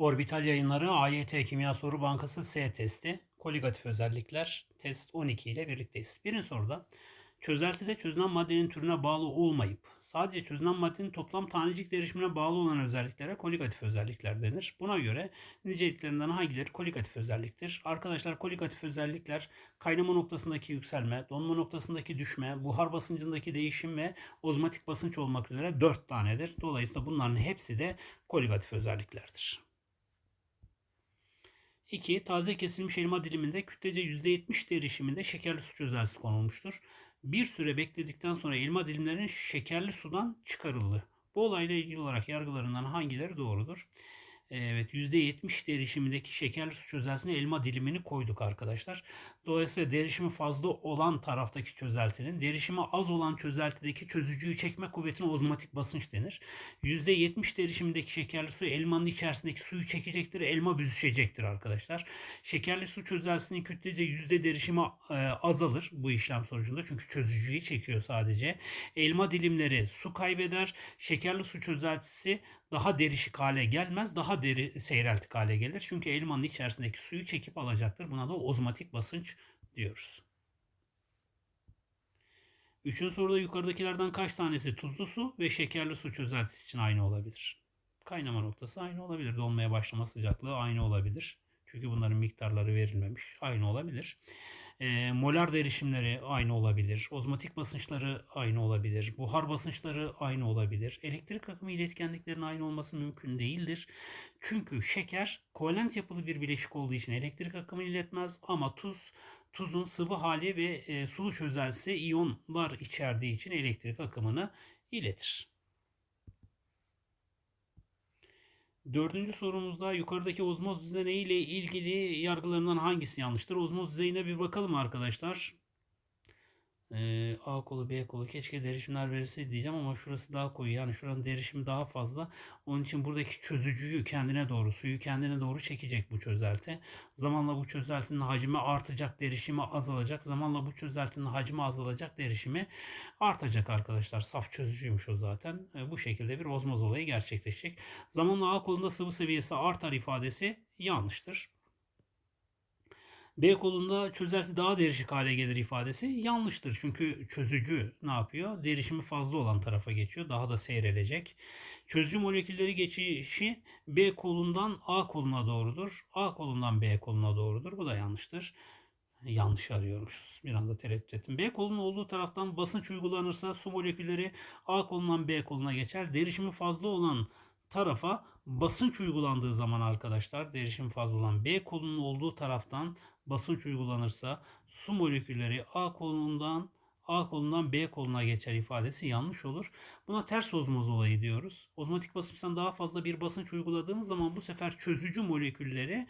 Orbital yayınları AYT Kimya Soru Bankası S testi. Koligatif özellikler test 12 ile birlikteyiz. Birinci soruda çözeltide çözünen maddenin türüne bağlı olmayıp sadece çözünen maddenin toplam tanecik derişimine bağlı olan özelliklere koligatif özellikler denir. Buna göre niceliklerinden hangileri koligatif özelliktir? Arkadaşlar koligatif özellikler kaynama noktasındaki yükselme, donma noktasındaki düşme, buhar basıncındaki değişim ve ozmotik basınç olmak üzere 4 tanedir. Dolayısıyla bunların hepsi de koligatif özelliklerdir. 2. Taze kesilmiş elma diliminde kütlece %70 derişiminde şekerli su çözeltisi konulmuştur. Bir süre bekledikten sonra elma dilimlerinin şekerli sudan çıkarıldı. Bu olayla ilgili olarak yargılarından hangileri doğrudur? Evet %70 derişimindeki şekerli su çözeltisine elma dilimini koyduk arkadaşlar. Dolayısıyla derişimi fazla olan taraftaki çözeltinin derişimi az olan çözeltideki çözücüyü çekme kuvvetine ozmotik basınç denir. %70 derişimindeki şekerli su elmanın içerisindeki suyu çekecektir. Elma büzüşecektir arkadaşlar. Şekerli su çözeltisinin kütlece yüzde derişimi e, azalır bu işlem sonucunda. Çünkü çözücüyü çekiyor sadece. Elma dilimleri su kaybeder. Şekerli su çözeltisi daha derişik hale gelmez. Daha deri seyreltik hale gelir. Çünkü elmanın içerisindeki suyu çekip alacaktır. Buna da ozmotik basınç diyoruz. Üçüncü soruda yukarıdakilerden kaç tanesi tuzlu su ve şekerli su çözeltisi için aynı olabilir? Kaynama noktası aynı olabilir. Donmaya başlama sıcaklığı aynı olabilir. Çünkü bunların miktarları verilmemiş. Aynı olabilir. E, molar derişimleri aynı olabilir. Ozmotik basınçları aynı olabilir. Buhar basınçları aynı olabilir. Elektrik akımı iletkenliklerin aynı olması mümkün değildir. Çünkü şeker kovalent yapılı bir bileşik olduğu için elektrik akımı iletmez ama tuz tuzun sıvı hali ve e, sulu çözeltisi iyonlar içerdiği için elektrik akımını iletir. Dördüncü sorumuzda yukarıdaki ozmoz düzeneği ile ilgili yargılarından hangisi yanlıştır? Ozmoz düzeyine bir bakalım arkadaşlar. Ee, A kolu B kolu keşke derişimler verilseydi diyeceğim ama şurası daha koyu. Yani şuranın derişimi daha fazla. Onun için buradaki çözücüyü kendine doğru, suyu kendine doğru çekecek bu çözelti. Zamanla bu çözeltinin hacmi artacak, derişimi azalacak. Zamanla bu çözeltinin hacmi azalacak, derişimi artacak arkadaşlar. Saf çözücüymüş o zaten. Ee, bu şekilde bir ozmoz olayı gerçekleşecek. Zamanla A kolunda sıvı seviyesi artar ifadesi yanlıştır. B kolunda çözelti daha derişik hale gelir ifadesi yanlıştır. Çünkü çözücü ne yapıyor? Derişimi fazla olan tarafa geçiyor. Daha da seyrelecek. Çözücü molekülleri geçişi B kolundan A koluna doğrudur. A kolundan B koluna doğrudur. Bu da yanlıştır. Yanlış arıyormuşuz. Bir anda tereddüt ettim. B kolunun olduğu taraftan basınç uygulanırsa su molekülleri A kolundan B koluna geçer. Derişimi fazla olan tarafa basınç uygulandığı zaman arkadaşlar derişim fazla olan B kolunun olduğu taraftan basınç uygulanırsa su molekülleri A kolundan A kolundan B koluna geçer ifadesi yanlış olur. Buna ters ozmoz olayı diyoruz. Ozmotik basınçtan daha fazla bir basınç uyguladığımız zaman bu sefer çözücü molekülleri,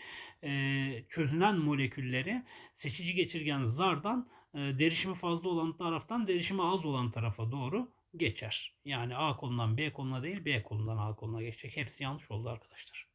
çözünen molekülleri seçici geçirgen zardan derişimi fazla olan taraftan derişimi az olan tarafa doğru geçer. Yani A kolundan B koluna değil B kolundan A koluna geçecek. Hepsi yanlış oldu arkadaşlar.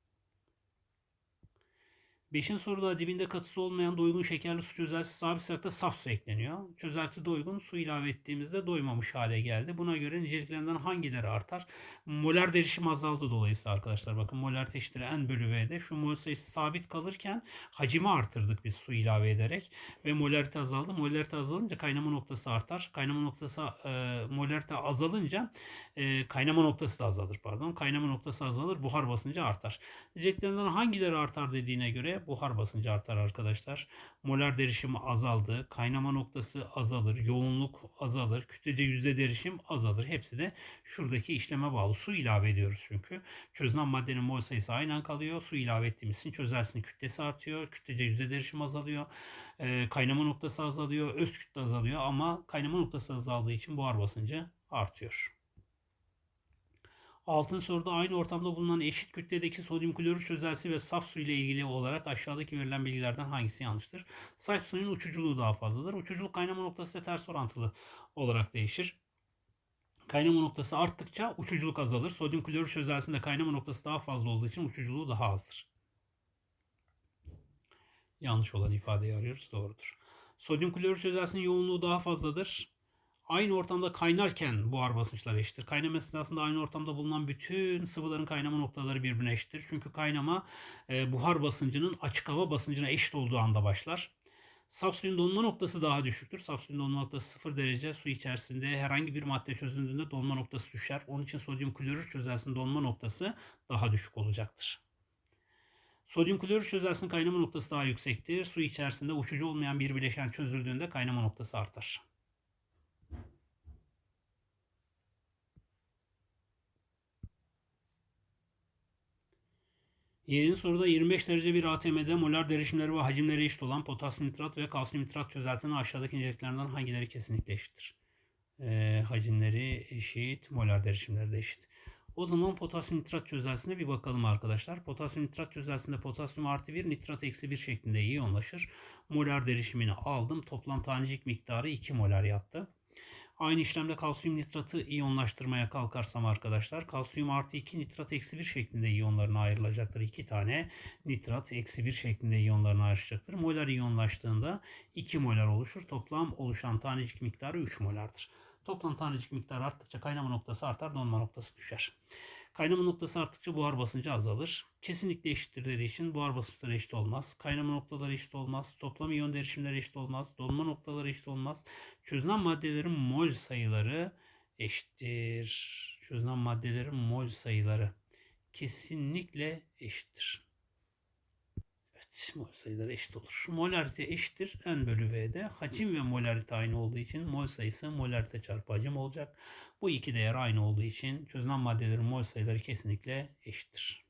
Beşinci soruda dibinde katısı olmayan doygun şekerli su çözeltisi sabit sıcakta saf su ekleniyor. Çözelti doygun su ilave ettiğimizde doymamış hale geldi. Buna göre niceliklerinden hangileri artar? Molar derişim azaldı dolayısıyla arkadaşlar. Bakın molar eşittir n bölü v'de. Şu mol sayısı sabit kalırken hacimi artırdık biz su ilave ederek. Ve molarite azaldı. Molarite azalınca kaynama noktası artar. Kaynama noktası e, molarite azalınca e, kaynama noktası da azalır pardon. Kaynama noktası azalır. Buhar basıncı artar. Niceliklerinden hangileri artar dediğine göre buhar basıncı artar arkadaşlar. Molar derişimi azaldı. Kaynama noktası azalır. Yoğunluk azalır. Kütlece yüzde derişim azalır. Hepsi de şuradaki işleme bağlı. Su ilave ediyoruz çünkü. Çözünen maddenin mol sayısı aynen kalıyor. Su ilave ettiğimiz için çözeltisinin kütlesi artıyor. Kütlece yüzde derişim azalıyor. E, kaynama noktası azalıyor. Öz kütle azalıyor ama kaynama noktası azaldığı için buhar basıncı artıyor. Altın soruda aynı ortamda bulunan eşit kütledeki sodyum klorür çözeltisi ve saf su ile ilgili olarak aşağıdaki verilen bilgilerden hangisi yanlıştır? Saf suyun uçuculuğu daha fazladır. Uçuculuk kaynama noktası ve ters orantılı olarak değişir. Kaynama noktası arttıkça uçuculuk azalır. Sodyum klorür çözeltisinde kaynama noktası daha fazla olduğu için uçuculuğu daha azdır. Yanlış olan ifadeyi arıyoruz. Doğrudur. Sodyum klorür çözeltisinin yoğunluğu daha fazladır. Aynı ortamda kaynarken buhar basınçları eşittir. Kaynama esnasında aynı ortamda bulunan bütün sıvıların kaynama noktaları birbirine eşittir. Çünkü kaynama e, buhar basıncının açık hava basıncına eşit olduğu anda başlar. Saf suyun donma noktası daha düşüktür. Saf suyun donma noktası 0 derece. Su içerisinde herhangi bir madde çözüldüğünde donma noktası düşer. Onun için sodyum klorür çözeltisinin donma noktası daha düşük olacaktır. Sodyum klorür çözeltisinin kaynama noktası daha yüksektir. Su içerisinde uçucu olmayan bir bileşen çözüldüğünde kaynama noktası artar. Yedinci soruda 25 derece bir ATM'de molar derişimleri ve hacimleri eşit olan potasyum nitrat ve kalsiyum nitrat çözeltisinin aşağıdaki inceliklerinden hangileri kesinlikle eşittir? Ee, hacimleri eşit, molar derişimleri de eşit. O zaman potasyum nitrat çözeltisine bir bakalım arkadaşlar. Potasyum nitrat çözeltisinde potasyum artı 1, nitrat eksi 1 şeklinde iyonlaşır. Molar derişimini aldım. Toplam tanecik miktarı 2 molar yaptı. Aynı işlemde kalsiyum nitratı iyonlaştırmaya kalkarsam arkadaşlar kalsiyum artı 2 nitrat eksi 1 şeklinde iyonlarına ayrılacaktır. 2 tane nitrat eksi 1 şeklinde iyonlarına ayrılacaktır. Molar iyonlaştığında 2 molar oluşur. Toplam oluşan tanecik miktarı 3 molardır. Toplam tanecik miktarı arttıkça kaynama noktası artar, donma noktası düşer. Kaynama noktası arttıkça buhar basıncı azalır. Kesinlikle eşittir dediği için buhar basınçları eşit olmaz. Kaynama noktaları eşit olmaz. Toplam iyon derişimleri eşit olmaz. Donma noktaları eşit olmaz. Çözünen maddelerin mol sayıları eşittir. Çözünen maddelerin mol sayıları kesinlikle eşittir. Mol sayıları eşit olur. Molarite eşittir n bölü v'de. Hacim ve molarite aynı olduğu için mol sayısı molarite çarpı hacim olacak. Bu iki değer aynı olduğu için çözünen maddelerin mol sayıları kesinlikle eşittir.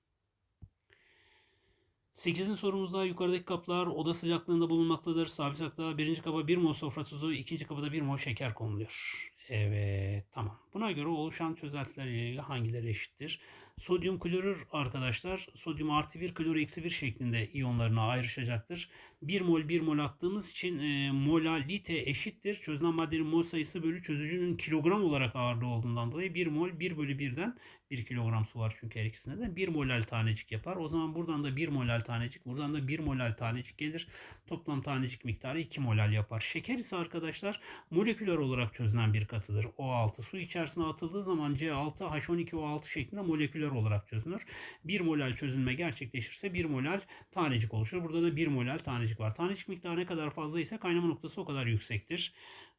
8. sorumuzda yukarıdaki kaplar oda sıcaklığında bulunmaktadır. Sabit sıcaklığa birinci kaba 1 mol sofra tuzu, ikinci kabada 1 mol şeker konuluyor. Evet tamam. Buna göre oluşan çözeltiler ile ilgili hangileri eşittir? Sodyum klorür arkadaşlar sodyum artı 1 klor eksi 1 şeklinde iyonlarına ayrışacaktır. 1 mol 1 mol attığımız için e, molalite eşittir. Çözünen maddenin mol sayısı bölü çözücünün kilogram olarak ağırlığı olduğundan dolayı 1 mol 1 bölü 1'den 1 kilogram su var çünkü her ikisinde de 1 molal tanecik yapar. O zaman buradan da 1 molal tanecik buradan da 1 molal tanecik gelir. Toplam tanecik miktarı 2 molal yapar. Şeker ise arkadaşlar moleküler olarak çözünen bir katıdır. O6 su içerisine atıldığı zaman C6H12O6 şeklinde moleküler olarak çözünür. 1 molal çözünme gerçekleşirse 1 molal tanecik oluşur. Burada da 1 molal tanecik var. Tanecik miktarı ne kadar fazla ise kaynama noktası o kadar yüksektir.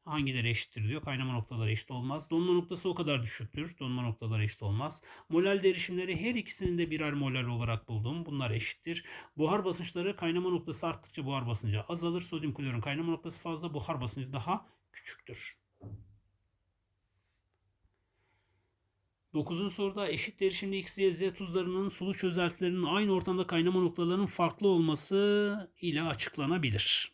Hangileri eşittir diyor. Kaynama noktaları eşit olmaz. Donma noktası o kadar düşüktür. Donma noktaları eşit olmaz. Molal derişimleri her ikisinin de birer molal olarak buldum. Bunlar eşittir. Buhar basınçları kaynama noktası arttıkça buhar basıncı azalır. Sodyum klorun kaynama noktası fazla. Buhar basıncı daha küçüktür. 9. soruda eşit derişimli X, Y, Z tuzlarının sulu çözeltilerinin aynı ortamda kaynama noktalarının farklı olması ile açıklanabilir.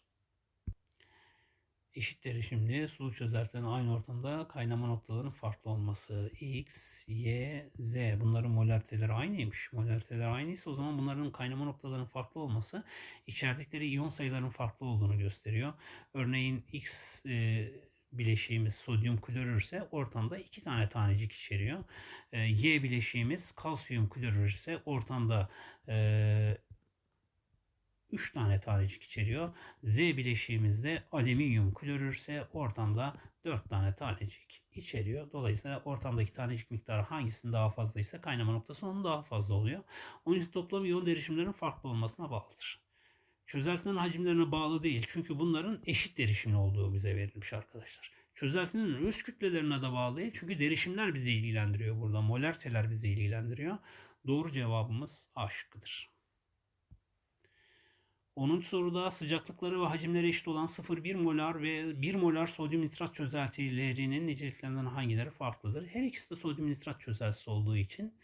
Eşit derişimli sulu çözeltilerin aynı ortamda kaynama noktalarının farklı olması. X, Y, Z bunların molariteleri aynıymış. Molariteleri aynıysa o zaman bunların kaynama noktalarının farklı olması içerdikleri iyon sayılarının farklı olduğunu gösteriyor. Örneğin X e, bileşiğimiz sodyum klorür ise ortamda iki tane tanecik içeriyor. E, y bileşiğimiz kalsiyum klorür ise ortamda e, 3 tane tanecik içeriyor. Z bileşiğimiz de alüminyum klorür ise ortamda 4 tane tanecik içeriyor. Dolayısıyla ortamdaki tanecik miktarı hangisinin daha fazlaysa kaynama noktası onun daha fazla oluyor. Onun için toplam iyon derişimlerinin farklı olmasına bağlıdır. Çözeltinin hacimlerine bağlı değil. Çünkü bunların eşit derişimli olduğu bize verilmiş arkadaşlar. Çözeltinin öz kütlelerine de bağlı değil. Çünkü derişimler bizi ilgilendiriyor burada. Molariteler bizi ilgilendiriyor. Doğru cevabımız A şıkkıdır. 10. soruda sıcaklıkları ve hacimleri eşit olan 0,1 molar ve 1 molar sodyum nitrat çözeltilerinin niceliklerinden hangileri farklıdır? Her ikisi de sodyum nitrat çözeltisi olduğu için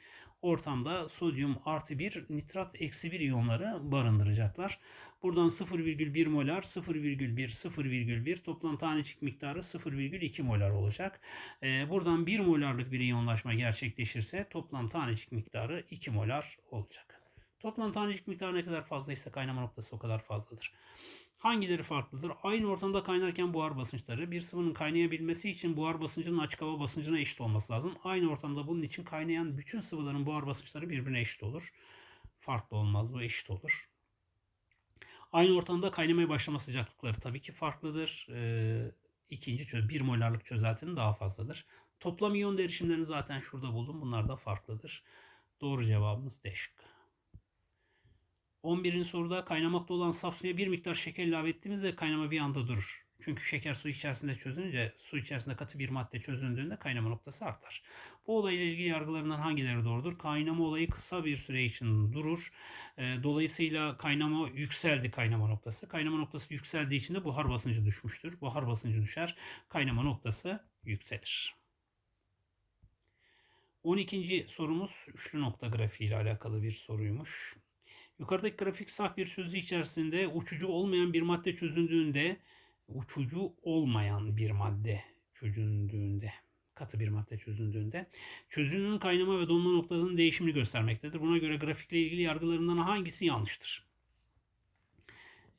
ortamda sodyum artı 1 nitrat eksi 1 iyonları barındıracaklar. Buradan 0,1 molar 0,1 0,1 toplam tanecik miktarı 0,2 molar olacak. Ee, buradan 1 molarlık bir iyonlaşma gerçekleşirse toplam tanecik miktarı 2 molar olacak. Toplam tanecik miktarı ne kadar fazlaysa kaynama noktası o kadar fazladır. Hangileri farklıdır? Aynı ortamda kaynarken buhar basınçları bir sıvının kaynayabilmesi için buhar basıncının açık hava basıncına eşit olması lazım. Aynı ortamda bunun için kaynayan bütün sıvıların buhar basınçları birbirine eşit olur. Farklı olmaz bu eşit olur. Aynı ortamda kaynamaya başlama sıcaklıkları tabii ki farklıdır. Ee, ikinci çöz 1 molarlık çözeltinin daha fazladır. Toplam iyon derişimlerini zaten şurada buldum. Bunlar da farklıdır. Doğru cevabımız D şıkkı. 11. soruda kaynamakta olan saf suya bir miktar şeker ilave ettiğimizde kaynama bir anda durur. Çünkü şeker su içerisinde çözünce su içerisinde katı bir madde çözündüğünde kaynama noktası artar. Bu olayla ilgili yargılarından hangileri doğrudur? Kaynama olayı kısa bir süre için durur. E, Dolayısıyla kaynama yükseldi kaynama noktası. Kaynama noktası yükseldiği için de buhar basıncı düşmüştür. Buhar basıncı düşer. Kaynama noktası yükselir. 12. sorumuz üçlü nokta grafiği ile alakalı bir soruymuş. Yukarıdaki grafik saf bir sözü içerisinde uçucu olmayan bir madde çözündüğünde uçucu olmayan bir madde çözündüğünde katı bir madde çözündüğünde çözünürlüğün kaynama ve donma noktalarının değişimini göstermektedir. Buna göre grafikle ilgili yargılarından hangisi yanlıştır?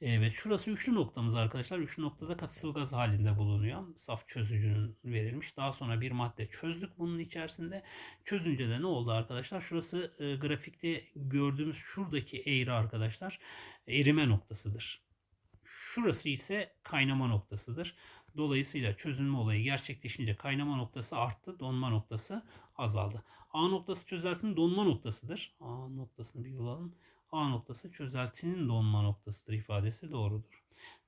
Evet şurası üçlü noktamız arkadaşlar. Üçlü noktada katı sıvı gaz halinde bulunuyor. Saf çözücünün verilmiş. Daha sonra bir madde çözdük bunun içerisinde. Çözünce de ne oldu arkadaşlar? Şurası e, grafikte gördüğümüz şuradaki eğri arkadaşlar erime noktasıdır. Şurası ise kaynama noktasıdır. Dolayısıyla çözünme olayı gerçekleşince kaynama noktası arttı, donma noktası azaldı. A noktası çözeltinin donma noktasıdır. A noktasını bir bulalım. A noktası çözeltinin donma noktasıdır ifadesi doğrudur.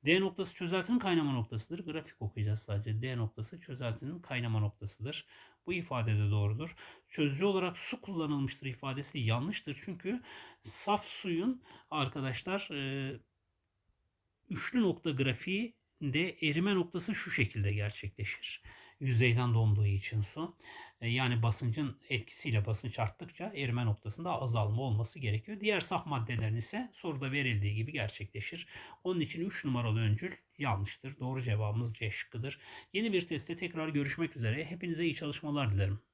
D noktası çözeltinin kaynama noktasıdır. Grafik okuyacağız sadece. D noktası çözeltinin kaynama noktasıdır. Bu ifade de doğrudur. Çözücü olarak su kullanılmıştır ifadesi yanlıştır. Çünkü saf suyun arkadaşlar e, üçlü nokta grafiği de erime noktası şu şekilde gerçekleşir. Yüzeyden donduğu için su. E, Yani basıncın etkisiyle basınç arttıkça erime noktasında azalma olması gerekiyor. Diğer saf maddelerin ise soruda verildiği gibi gerçekleşir. Onun için 3 numaralı öncül yanlıştır. Doğru cevabımız C şıkkıdır. Yeni bir testte tekrar görüşmek üzere. Hepinize iyi çalışmalar dilerim.